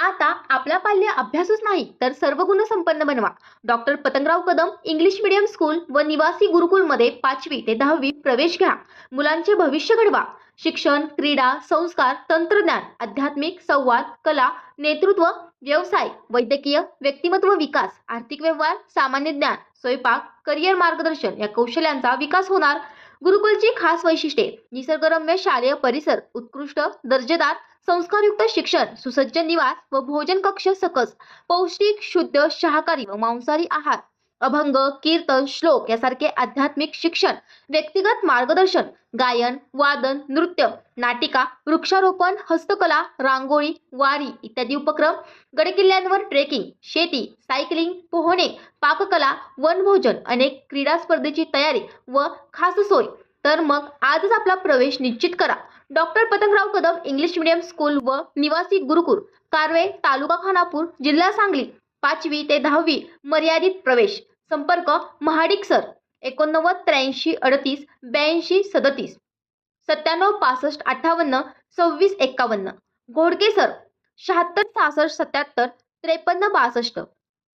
आता आपला पाल्य अभ्यासच नाही तर सर्व गुण संपन्न बनवा. Doctor Patangrao Kadam English medium school व निवासी गुरुकुलमध्ये पाचवी ते दहावी प्रवेश घ्या. मुलांचे भविष्य घडवा. शिक्षण क्रीडा संस्कार तंत्रज्ञान आध्यात्मिक संवाद कला नेतृत्व व्यवसाय वैद्यकीय व्यक्तिमत्व विकास आर्थिक व्यवहार सामान्य ज्ञान स्वयंपाक करिअर मार्गदर्शन या कौशल्यांचा विकास होणार. गुरुकुलची खास वैशिष्ट्ये निसर्गरम्य शालेय परिसर उत्कृष्ट दर्जेदार संस्कारयुक्त शिक्षण सुसज्ज निवास व भोजन कक्ष सकस पौष्टिक शुद्ध शाकाहारी व मांसाहारी आहार. अभंग कीर्तन श्लोक यासारखे आध्यात्मिक शिक्षण व्यक्तिगत मार्गदर्शन गायन वादन नृत्य नाटिका वृक्षारोपण हस्तकला रांगोळी वारी इत्यादी उपक्रम गडकिल्ल्यांवर ट्रेकिंग शेती सायकलिंग पोहणे पाककला वनभोजन अनेक क्रीडा स्पर्धेची तयारी व खास सोय. तर मग आजच आपला प्रवेश निश्चित करा. Doctor Patangrao Kadam English medium school व निवासी गुरुकुल कारवे तालुका खानापूर जिल्हा सांगली पाचवी ते दहावी मर्यादित प्रवेश. संपर्क महाडिक सर एकोणनव्वद त्र्याऐंशी अडतीस ब्याऐंशी सदतीस. सत्त्याण्णव पासष्ट अठ्ठावन्न सव्वीस एक्कावन्न. घोडके सर शहात्तर सहासष्ट सत्याहत्तर त्रेपन्न बासष्ट.